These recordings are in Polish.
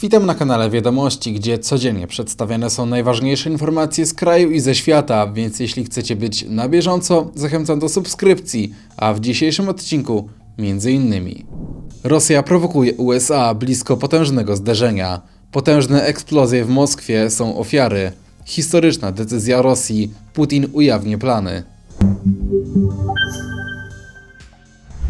Witam na kanale Wiadomości, gdzie codziennie przedstawiane są najważniejsze informacje z kraju i ze świata, więc jeśli chcecie być na bieżąco, zachęcam do subskrypcji, a w dzisiejszym odcinku innymi Rosja prowokuje USA blisko potężnego zderzenia. Potężne eksplozje w Moskwie są ofiary. Historyczna decyzja Rosji. Putin ujawni plany.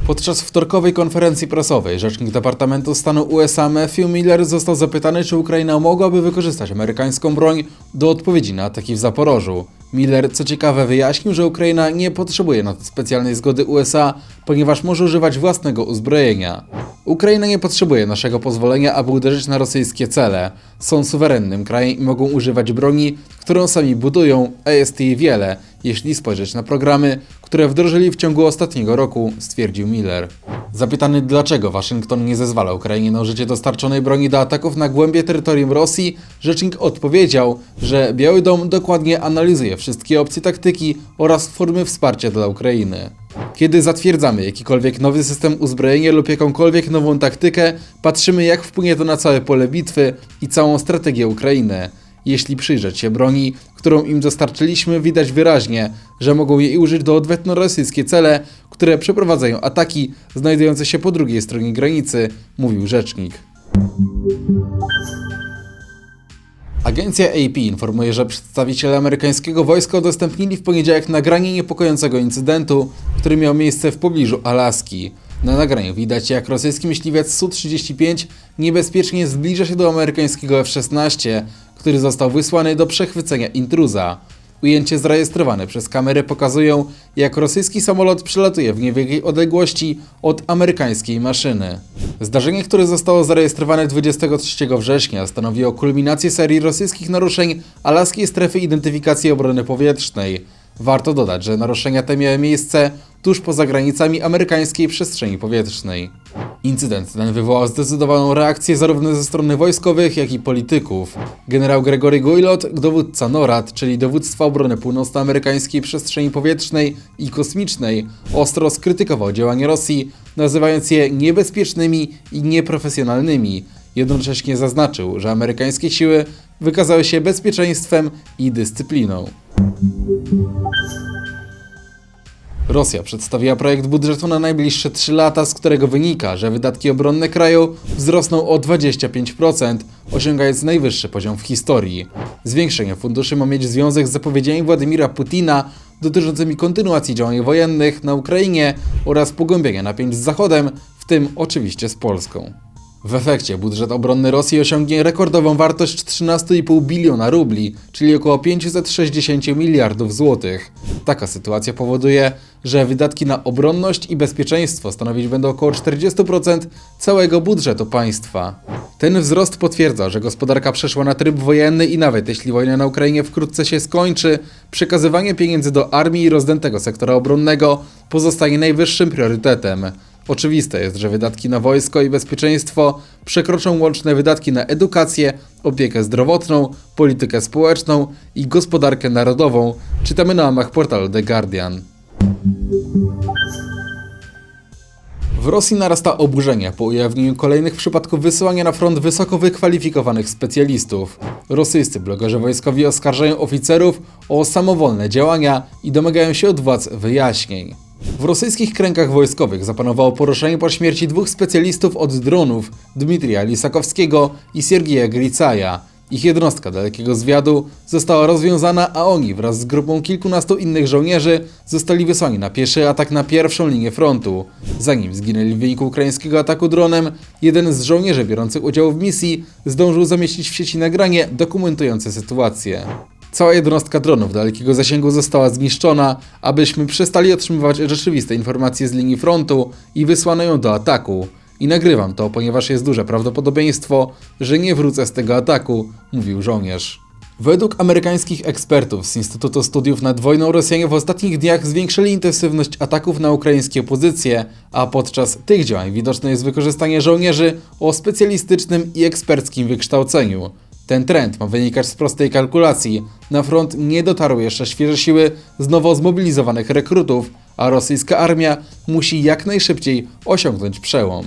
Podczas wtorkowej konferencji prasowej rzecznik Departamentu Stanu USA Matthew Miller został zapytany, czy Ukraina mogłaby wykorzystać amerykańską broń do odpowiedzi na ataki w Zaporożu. Miller, co ciekawe, wyjaśnił, że Ukraina nie potrzebuje na to specjalnej zgody USA, ponieważ może używać własnego uzbrojenia. Ukraina nie potrzebuje naszego pozwolenia, aby uderzyć na rosyjskie cele. Są suwerennym krajem i mogą używać broni, którą sami budują, a jest jej wiele, jeśli spojrzeć na programy, które wdrożyli w ciągu ostatniego roku, stwierdził Miller. Zapytany dlaczego Waszyngton nie zezwala Ukrainie na użycie dostarczonej broni do ataków na głębie terytorium Rosji, rzecznik odpowiedział, że Biały Dom dokładnie analizuje wszystkie opcje taktyki oraz formy wsparcia dla Ukrainy. Kiedy zatwierdzamy jakikolwiek nowy system uzbrojenia lub jakąkolwiek nową taktykę, patrzymy jak wpłynie to na całe pole bitwy i całą strategię Ukrainy. Jeśli przyjrzeć się broni, którą im dostarczyliśmy, widać wyraźnie, że mogą jej użyć do odwetu na rosyjskie cele, które przeprowadzają ataki znajdujące się po drugiej stronie granicy, mówił rzecznik. Agencja AP informuje, że przedstawiciele amerykańskiego wojska udostępnili w poniedziałek nagranie niepokojącego incydentu, który miał miejsce w pobliżu Alaski. Na nagraniu widać, jak rosyjski myśliwiec Su-35 niebezpiecznie zbliża się do amerykańskiego F-16, który został wysłany do przechwycenia intruza. Ujęcie zarejestrowane przez kamerę pokazują, jak rosyjski samolot przelatuje w niewielkiej odległości od amerykańskiej maszyny. Zdarzenie, które zostało zarejestrowane 23 września, stanowiło kulminację serii rosyjskich naruszeń alaskiej strefy identyfikacji obrony powietrznej. Warto dodać, że naruszenia te miały miejsce tuż poza granicami amerykańskiej przestrzeni powietrznej. Incydent ten wywołał zdecydowaną reakcję zarówno ze strony wojskowych, jak i polityków. Generał Gregory Guilot, dowódca NORAD, czyli Dowództwa Obrony Północnoamerykańskiej Przestrzeni Powietrznej i Kosmicznej, ostro skrytykował działania Rosji, nazywając je niebezpiecznymi i nieprofesjonalnymi. Jednocześnie zaznaczył, że amerykańskie siły wykazały się bezpieczeństwem i dyscypliną. Rosja przedstawiła projekt budżetu na najbliższe 3 lata, z którego wynika, że wydatki obronne kraju wzrosną o 25%, osiągając najwyższy poziom w historii. Zwiększenie funduszy ma mieć związek z zapowiedziami Władimira Putina dotyczącymi kontynuacji działań wojennych na Ukrainie oraz pogłębienia napięć z Zachodem, w tym oczywiście z Polską. W efekcie budżet obronny Rosji osiągnie rekordową wartość 13,5 biliona rubli, czyli około 560 miliardów złotych. Taka sytuacja powoduje, że wydatki na obronność i bezpieczeństwo stanowić będą około 40% całego budżetu państwa. Ten wzrost potwierdza, że gospodarka przeszła na tryb wojenny i nawet jeśli wojna na Ukrainie wkrótce się skończy, przekazywanie pieniędzy do armii i rozdętego sektora obronnego pozostaje najwyższym priorytetem. Oczywiste jest, że wydatki na wojsko i bezpieczeństwo przekroczą łączne wydatki na edukację, opiekę zdrowotną, politykę społeczną i gospodarkę narodową, czytamy na łamach portalu The Guardian. W Rosji narasta oburzenie po ujawnieniu kolejnych przypadków wysyłania na front wysoko wykwalifikowanych specjalistów. Rosyjscy blogerzy wojskowi oskarżają oficerów o samowolne działania i domagają się od władz wyjaśnień. W rosyjskich kręgach wojskowych zapanowało poruszenie po śmierci dwóch specjalistów od dronów, Dmitrija Lisakowskiego i Siergieja Gricaja. Ich jednostka dalekiego zwiadu została rozwiązana, a oni wraz z grupą kilkunastu innych żołnierzy zostali wysłani na pieszy atak na pierwszą linię frontu. Zanim zginęli w wyniku ukraińskiego ataku dronem, jeden z żołnierzy biorących udział w misji zdążył zamieścić w sieci nagranie dokumentujące sytuację. Cała jednostka dronów dalekiego zasięgu została zniszczona, abyśmy przestali otrzymywać rzeczywiste informacje z linii frontu i wysłano ją do ataku. I nagrywam to, ponieważ jest duże prawdopodobieństwo, że nie wrócę z tego ataku, mówił żołnierz. Według amerykańskich ekspertów z Instytutu Studiów nad Wojną Rosjanie w ostatnich dniach zwiększyli intensywność ataków na ukraińskie pozycje, a podczas tych działań widoczne jest wykorzystanie żołnierzy o specjalistycznym i eksperckim wykształceniu. Ten trend ma wynikać z prostej kalkulacji. Na front nie dotarły jeszcze świeże siły z nowo zmobilizowanych rekrutów, a rosyjska armia musi jak najszybciej osiągnąć przełom.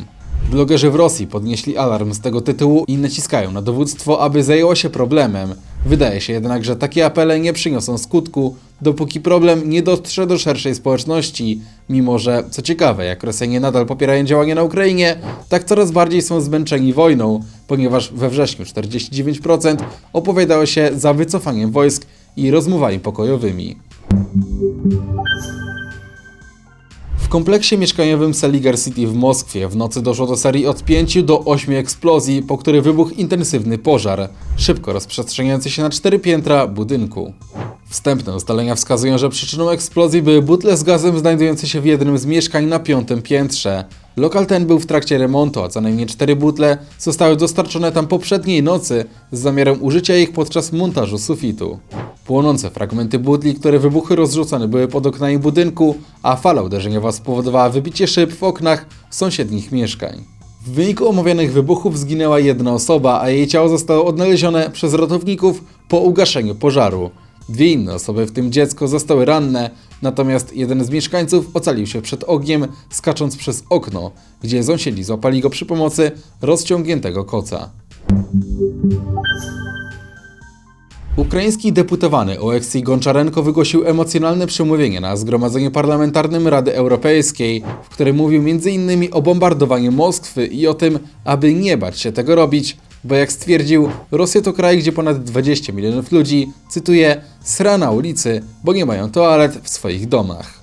Blogerzy w Rosji podnieśli alarm z tego tytułu i naciskają na dowództwo, aby zajęło się problemem. Wydaje się jednak, że takie apele nie przyniosą skutku, dopóki problem nie dotrze do szerszej społeczności. Mimo, że, co ciekawe, jak Rosjanie nadal popierają działania na Ukrainie, tak coraz bardziej są zmęczeni wojną, ponieważ we wrześniu 49% opowiadało się za wycofaniem wojsk i rozmowami pokojowymi. Kompleksie mieszkaniowym Seliger City w Moskwie w nocy doszło do serii od 5 do 8 eksplozji, po których wybuchł intensywny pożar, szybko rozprzestrzeniający się na cztery piętra budynku. Wstępne ustalenia wskazują, że przyczyną eksplozji były butle z gazem znajdujące się w jednym z mieszkań na piątym piętrze. Lokal ten był w trakcie remontu, a co najmniej cztery butle zostały dostarczone tam poprzedniej nocy z zamiarem użycia ich podczas montażu sufitu. Płonące fragmenty butli, które wybuchy rozrzucone były pod oknami budynku, a fala uderzeniowa spowodowała wybicie szyb w oknach sąsiednich mieszkań. W wyniku omawianych wybuchów zginęła jedna osoba, a jej ciało zostało odnalezione przez ratowników po ugaszeniu pożaru. Dwie inne osoby, w tym dziecko, zostały ranne, natomiast jeden z mieszkańców ocalił się przed ogniem, skacząc przez okno, gdzie sąsiedzi złapali go przy pomocy rozciągniętego koca. Ukraiński deputowany Oleksij Gonczarenko wygłosił emocjonalne przemówienie na Zgromadzeniu Parlamentarnym Rady Europejskiej, w którym mówił m.in. o bombardowaniu Moskwy i o tym, aby nie bać się tego robić, bo jak stwierdził, Rosja to kraj, gdzie ponad 20 milionów ludzi, cytuję, sra na ulicy, bo nie mają toalet w swoich domach.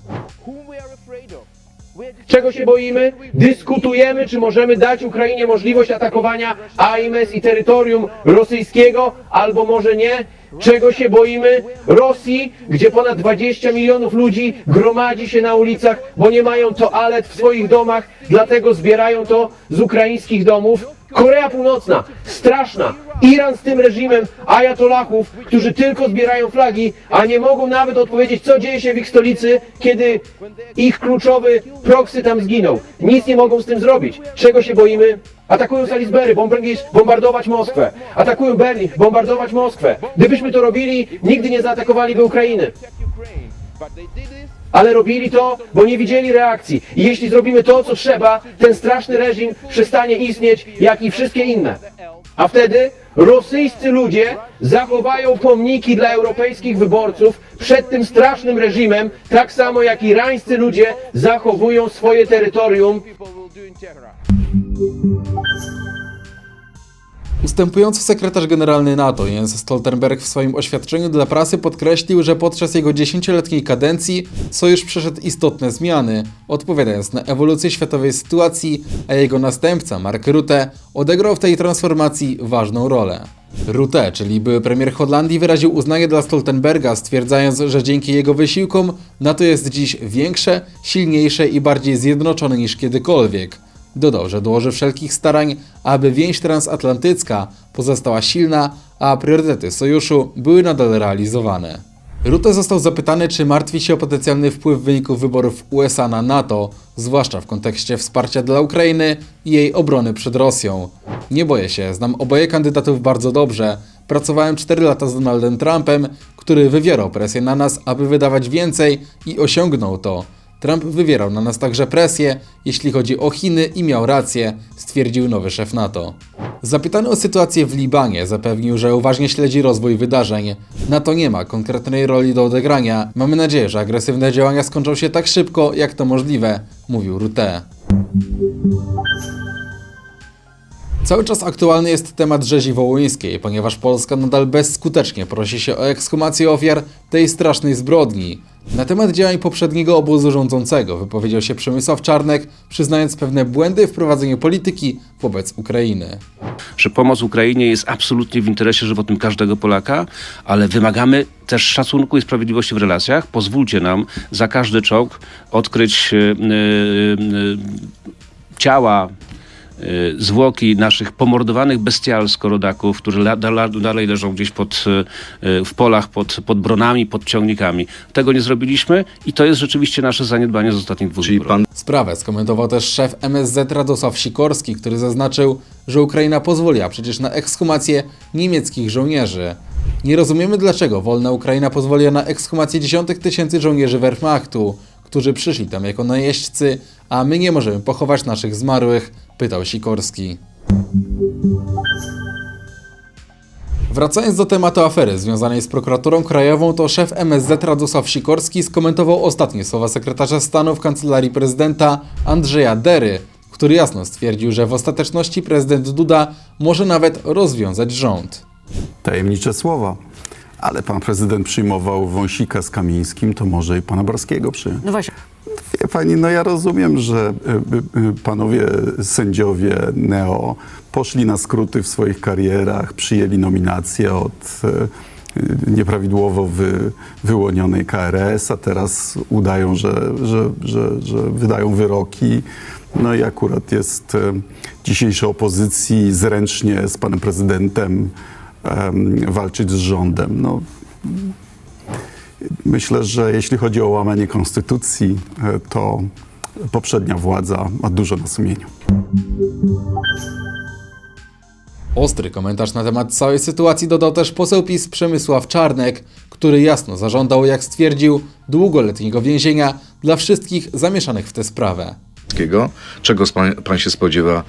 Czego się boimy? Dyskutujemy, czy możemy dać Ukrainie możliwość atakowania AIMS i terytorium rosyjskiego, albo może nie. Czego się boimy? Rosji, gdzie ponad 20 milionów ludzi gromadzi się na ulicach, bo nie mają toalet w swoich domach, dlatego zbierają to z ukraińskich domów. Korea Północna, straszna. Iran z tym reżimem ajatolachów, którzy tylko zbierają flagi, a nie mogą nawet odpowiedzieć, co dzieje się w ich stolicy, kiedy ich kluczowy proksy tam zginął. Nic nie mogą z tym zrobić. Czego się boimy? Atakują Salisbury, bombardować Moskwę. Atakują Berlin, bombardować Moskwę. Gdybyśmy to robili, nigdy nie zaatakowaliby Ukrainy. Ale robili to, bo nie widzieli reakcji. I jeśli zrobimy to, co trzeba, ten straszny reżim przestanie istnieć, jak i wszystkie inne. A wtedy rosyjscy ludzie zachowają pomniki dla europejskich wyborców przed tym strasznym reżimem, tak samo jak irańscy ludzie zachowują swoje terytorium Ustępujący sekretarz generalny NATO Jens Stoltenberg w swoim oświadczeniu dla prasy podkreślił, że podczas jego dziesięcioletniej kadencji sojusz przeszedł istotne zmiany, odpowiadając na ewolucję światowej sytuacji, a jego następca Mark Rutte odegrał w tej transformacji ważną rolę. Rutte, czyli były premier Holandii, wyraził uznanie dla Stoltenberga, stwierdzając, że dzięki jego wysiłkom NATO jest dziś większe, silniejsze i bardziej zjednoczone niż kiedykolwiek. Dodał, że dołoży wszelkich starań, aby więź transatlantycka pozostała silna, a priorytety sojuszu były nadal realizowane. Rutte został zapytany, czy martwi się o potencjalny wpływ wyników wyborów USA na NATO, zwłaszcza w kontekście wsparcia dla Ukrainy i jej obrony przed Rosją. Nie boję się, znam oboje kandydatów bardzo dobrze. Pracowałem 4 lata z Donaldem Trumpem, który wywierał presję na nas, aby wydawać więcej i osiągnął to. Trump wywierał na nas także presję, jeśli chodzi o Chiny i miał rację, stwierdził nowy szef NATO. Zapytany o sytuację w Libanie, zapewnił, że uważnie śledzi rozwój wydarzeń. NATO nie ma konkretnej roli do odegrania. Mamy nadzieję, że agresywne działania skończą się tak szybko, jak to możliwe, mówił Rutte. Cały czas aktualny jest temat rzezi wołyńskiej, ponieważ Polska nadal bezskutecznie prosi się o ekshumację ofiar tej strasznej zbrodni. Na temat działań poprzedniego obozu rządzącego wypowiedział się Przemysław Czarnek, przyznając pewne błędy w prowadzeniu polityki wobec Ukrainy. że pomoc Ukrainie jest absolutnie w interesie żywotnym każdego Polaka, ale wymagamy też szacunku i sprawiedliwości w relacjach. Pozwólcie nam za każdy czołg odkryć e, e, ciała, zwłoki naszych pomordowanych bestialsko rodaków, którzy dalej leżą gdzieś pod, e, w polach, pod, pod bronami, pod ciągnikami. Tego nie zrobiliśmy i to jest rzeczywiście nasze zaniedbanie z ostatnich dwóch Czyli pan Sprawę skomentował też szef MSZ Radosław Sikorski, który zaznaczył, że Ukraina pozwoliła przecież na ekshumację niemieckich żołnierzy. Nie rozumiemy dlaczego wolna Ukraina pozwoliła na ekshumację dziesiątek tysięcy żołnierzy Wehrmachtu, którzy przyszli tam jako najeźdźcy, a my nie możemy pochować naszych zmarłych, Pytał Sikorski. Wracając do tematu afery związanej z prokuraturą krajową, to szef MSZ Radosław Sikorski skomentował ostatnie słowa sekretarza stanu w kancelarii prezydenta Andrzeja Dery, który jasno stwierdził, że w ostateczności prezydent Duda może nawet rozwiązać rząd. tajemnicze słowa. Ale pan prezydent przyjmował Wąsika z Kamińskim, to może i pana Barskiego przyjąć. No właśnie. Wie pani, no ja rozumiem, że y, y, panowie sędziowie Neo poszli na skróty w swoich karierach, przyjęli nominację od nieprawidłowo wy, wyłonionej KRS, a teraz udają, że, że, że, że wydają wyroki. No i akurat jest dzisiejszej opozycji zręcznie z panem prezydentem em, walczyć z rządem. No, Myślę, że jeśli chodzi o łamanie konstytucji, e, to poprzednia władza ma dużo na sumieniu. Ostry komentarz na temat całej sytuacji dodał też poseł PiS Przemysław Czarnek, który jasno zażądał, jak stwierdził, długoletniego więzienia dla wszystkich zamieszanych w tę sprawę. Czego pan, pan się spodziewa e,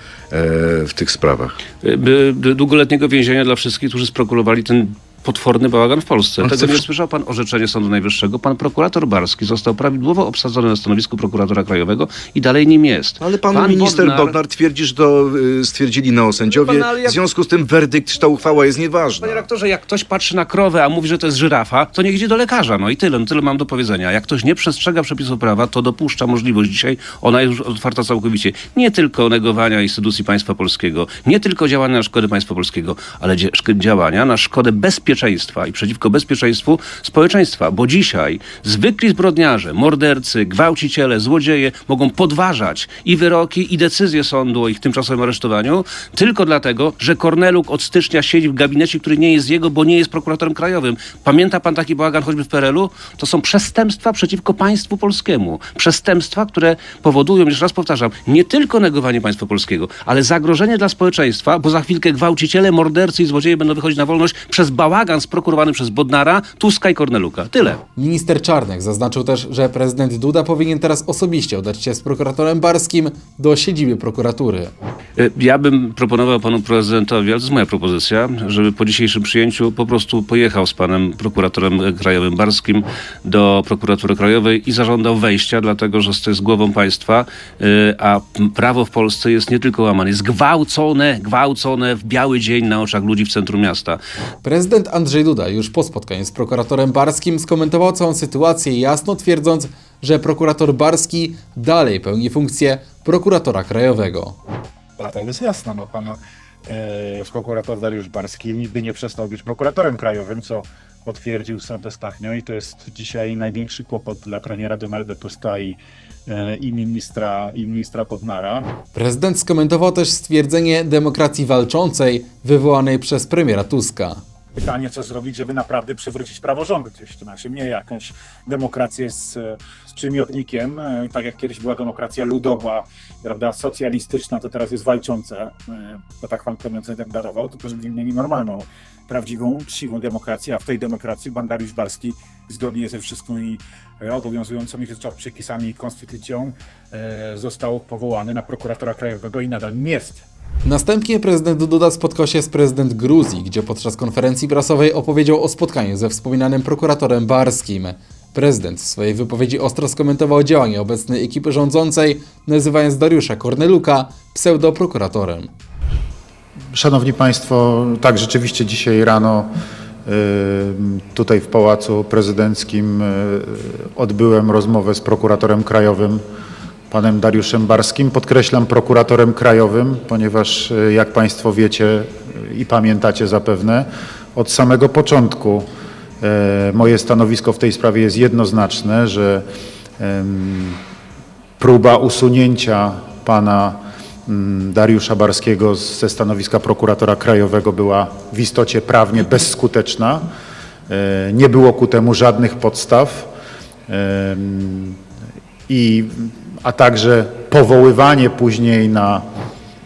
w tych sprawach? Y, Długoletniego więzienia dla wszystkich, którzy sprokurowali ten potworny bałagan w Polsce. Tego nie słyszał pan orzeczenie Sądu Najwyższego. Pan prokurator Barski został prawidłowo obsadzony na stanowisku prokuratora krajowego i dalej nim jest. Ale pan, minister Bodnar... twierdzi, że to y, stwierdzili neosędziowie. Pan, ale jak- W związku z tym werdykt, czy ta uchwała jest nieważna. Panie rektorze, jak ktoś patrzy na krowę, a mówi, że to jest żyrafa, to niech idzie do lekarza. No i tyle, no tyle mam do powiedzenia. Jak ktoś nie przestrzega przepisów prawa, to dopuszcza możliwość dzisiaj, ona jest już otwarta całkowicie, nie tylko negowania instytucji państwa polskiego, nie tylko działania na szkodę państwa polskiego, ale działania na szkodę bezpieczeństwa i przeciwko bezpieczeństwu społeczeństwa. Bo dzisiaj zwykli zbrodniarze, mordercy, gwałciciele, złodzieje mogą podważać i wyroki, i decyzje sądu o ich tymczasowym aresztowaniu tylko dlatego, że Korneluk od stycznia siedzi w gabinecie, który nie jest jego, bo nie jest prokuratorem krajowym. Pamięta pan taki bałagan choćby w PRL-u? To są przestępstwa przeciwko państwu polskiemu. Przestępstwa, które powodują, jeszcze raz powtarzam, nie tylko negowanie państwa polskiego, ale zagrożenie dla społeczeństwa, bo za chwilkę gwałciciele, mordercy i złodzieje będą wychodzić na wolność przez bałagan sprokurowany przez Bodnara, Tuska i Korneluka. Tyle. Minister Czarnek zaznaczył też, że prezydent Duda powinien teraz osobiście udać się z prokuratorem Barskim do siedziby prokuratury. Y, Ja bym proponował panu prezydentowi, ale to jest moja propozycja, żeby po dzisiejszym przyjęciu po prostu pojechał z panem prokuratorem e, krajowym Barskim do prokuratury krajowej i zażądał wejścia, dlatego że to jest głową państwa, y, a prawo w Polsce jest nie tylko łamane, jest gwałcone, gwałcone w biały dzień na oczach ludzi w centrum miasta. Prezydent Andrzej Duda już po spotkaniu z prokuratorem Barskim skomentował całą sytuację jasno twierdząc, że prokurator Barski dalej pełni funkcję prokuratora krajowego. Dlatego jest jasna, no pan e, prokurator Dariusz Barski nigdy nie przestał być prokuratorem krajowym, co potwierdził Sąd Stachnio i to jest dzisiaj największy kłopot dla premiera Donalda Tuska i, e, i ministra, i ministra Podnara. Prezydent skomentował też stwierdzenie demokracji walczącej wywołanej przez premiera Tuska. Pytanie, co zrobić, żeby naprawdę przywrócić praworządność. To znaczy nie jakąś demokrację z, z przymiotnikiem, e, tak jak kiedyś była demokracja ludowa, prawda, socjalistyczna, to teraz jest walcząca, e, bo tak pan prezydent deklarował, tylko żeby mieli normalną, prawdziwą, uczciwą demokrację, a w tej demokracji pan Dariusz Barski zgodnie ze wszystkimi e, obowiązującymi przepisami i konstytucją e, został powołany na prokuratora krajowego i nadal jest. Następnie prezydent Duda spotkał się z prezydent Gruzji, gdzie podczas konferencji prasowej opowiedział o spotkaniu ze wspominanym prokuratorem Barskim. Prezydent w swojej wypowiedzi ostro skomentował działania obecnej ekipy rządzącej, nazywając Dariusza Korneluka pseudoprokuratorem. Szanowni Państwo, tak rzeczywiście dzisiaj rano y, tutaj w Pałacu Prezydenckim y, odbyłem rozmowę z prokuratorem krajowym, panem Dariuszem Barskim. Podkreślam prokuratorem krajowym, ponieważ y, jak Państwo wiecie y, i pamiętacie zapewne, od samego początku y, moje stanowisko w tej sprawie jest jednoznaczne, że próba usunięcia pana mm, Dariusza Barskiego ze stanowiska prokuratora krajowego była w istocie prawnie bezskuteczna. E, Nie było ku temu żadnych podstaw. I, a także powoływanie później na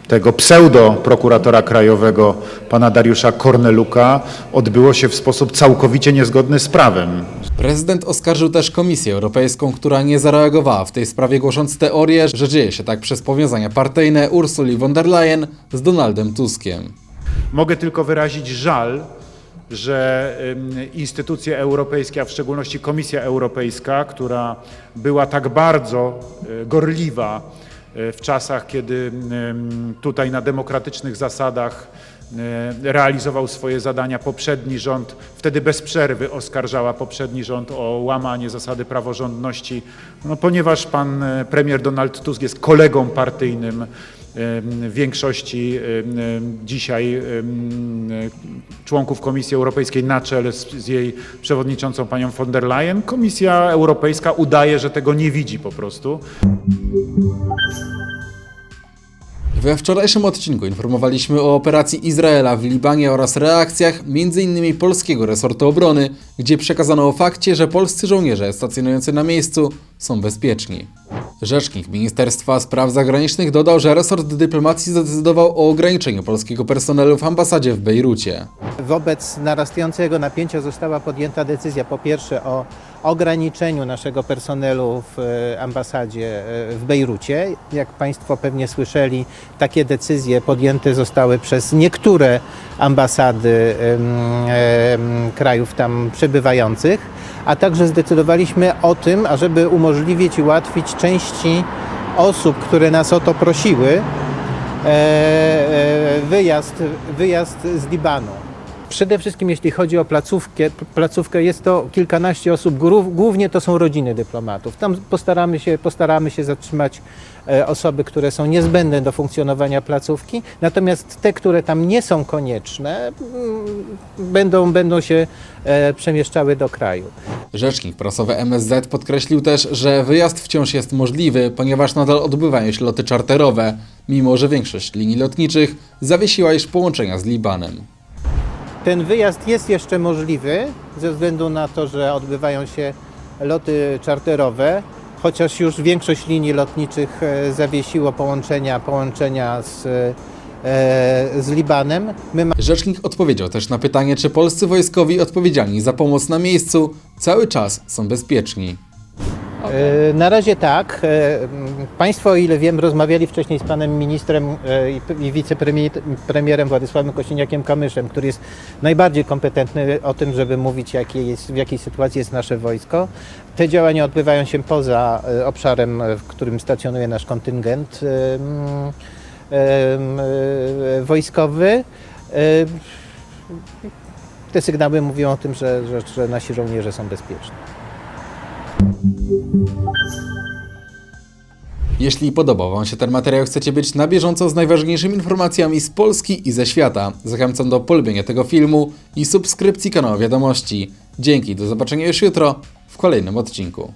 tego pseudo-prokuratora krajowego, pana Dariusza Korneluka, odbyło się w sposób całkowicie niezgodny z prawem. Prezydent oskarżył też Komisję Europejską, która nie zareagowała w tej sprawie, głosząc teorię, że dzieje się tak przez powiązania partyjne Ursuli von der Leyen z Donaldem Tuskiem. Mogę tylko wyrazić żal, że instytucje europejskie, a w szczególności Komisja Europejska, która była tak bardzo y, gorliwa y, w czasach, kiedy tutaj na demokratycznych zasadach y, realizował swoje zadania poprzedni rząd, wtedy bez przerwy oskarżała poprzedni rząd o łamanie zasady praworządności, no, ponieważ pan premier Donald Tusk jest kolegą partyjnym większości dzisiaj członków Komisji Europejskiej na czele z, z jej przewodniczącą panią von der Leyen. Komisja Europejska udaje, że tego nie widzi po prostu. We wczorajszym odcinku informowaliśmy o operacji Izraela w Libanie oraz reakcjach m.in. polskiego resortu obrony, gdzie przekazano o fakcie, że polscy żołnierze stacjonujący na miejscu są bezpieczni. Rzecznik Ministerstwa Spraw Zagranicznych dodał, że resort dyplomacji zdecydował o ograniczeniu polskiego personelu w ambasadzie w Bejrucie. Wobec narastającego napięcia została podjęta decyzja po pierwsze o ograniczeniu naszego personelu w e, ambasadzie e, w Bejrucie. Jak Państwo pewnie słyszeli, takie decyzje podjęte zostały przez niektóre ambasady krajów tam przebywających, a także zdecydowaliśmy o tym, ażeby umożliwić i ułatwić części osób, które nas o to prosiły, e, wyjazd, wyjazd z Libanu. Przede wszystkim jeśli chodzi o placówkę, placówkę jest to kilkanaście osób, głównie to są rodziny dyplomatów. Tam postaramy się, postaramy się zatrzymać e, osoby, które są niezbędne do funkcjonowania placówki, natomiast te, które tam nie są konieczne, mm, będą, będą się e, przemieszczały do kraju. Rzecznik prasowy MSZ podkreślił też, że wyjazd wciąż jest możliwy, ponieważ nadal odbywają się loty czarterowe, mimo że większość linii lotniczych zawiesiła już połączenia z Libanem. Ten wyjazd jest jeszcze możliwy ze względu na to, że odbywają się loty czarterowe, chociaż już większość linii lotniczych e, zawiesiło połączenia, połączenia z, e, z Libanem. My Rzecznik odpowiedział też na pytanie, czy polscy wojskowi odpowiedzialni za pomoc na miejscu cały czas są bezpieczni. E, Na razie tak. E, Państwo, o ile wiem, rozmawiali wcześniej z panem ministrem e, i wicepremierem Władysławem Kościeniakiem-Kamyszem, który jest najbardziej kompetentny o tym, żeby mówić, jakie jest, w jakiej sytuacji jest nasze wojsko. Te działania odbywają się poza obszarem, w którym stacjonuje nasz kontyngent wojskowy. Te sygnały mówią o tym, że, że, że nasi żołnierze są bezpieczni. Jeśli podobał Wam się ten materiał, chcecie być na bieżąco z najważniejszymi informacjami z Polski i ze świata, zachęcam do polubienia tego filmu i subskrypcji kanału Wiadomości. Dzięki, do zobaczenia już jutro w kolejnym odcinku.